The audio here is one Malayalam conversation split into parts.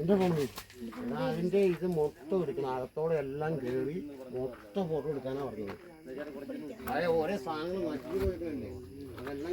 എന്റെ ഫോൺ അതിന്റെ ഇത് മൊത്തം എടുക്കണം. അകത്തോടെ എല്ലാം കയറി മൊത്തം ഫോട്ടോ എടുക്കാനാ പറഞ്ഞത്. അതെ ഓരോ സാധനങ്ങൾ മാറ്റി അതെല്ലാം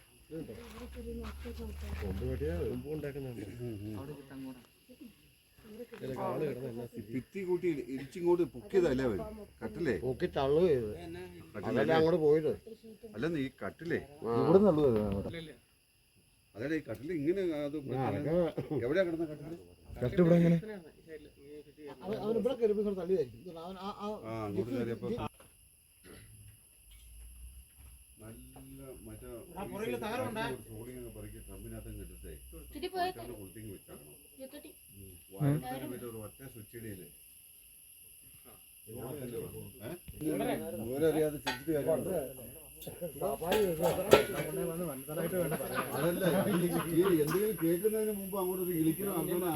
ഭിത്തി കൂട്ടി ഇടിച്ചിങ്ങോട്ട് പൊക്കിയതല്ലേ അവൻ കട്ടിലേ? നോക്കി തള്ളു ചെയ്ത്. അതല്ലേ അങ്ങോട്ട് പോയത്? അല്ലെന്ന് ഈ കട്ടിലേ? ഇവിടെ നിന്നുള്ളൂ അതാണ് ഈ കട്ടിൽ ഇങ്ങനെ അത് എവിടെയാ കിടന്ന കട്ടിൽ? കട്ട് ഇവിടെ എങ്ങനെ? അവൻ ഇവിടെ കയറിയപ്പോ തള്ളിയായിരിക്കും മറ്റേ പറക്കി ട്രമ്പിനകത്ത് കിട്ടട്ടെ ഒരു ഒറ്റ അറിയാതെ ചിന്തിച്ച്? അതല്ല ഈ എന്തെങ്കിലും കേൾക്കുന്നതിന് മുമ്പ് അങ്ങോട്ട് ഒരു വിളിക്കണം അങ്ങനെ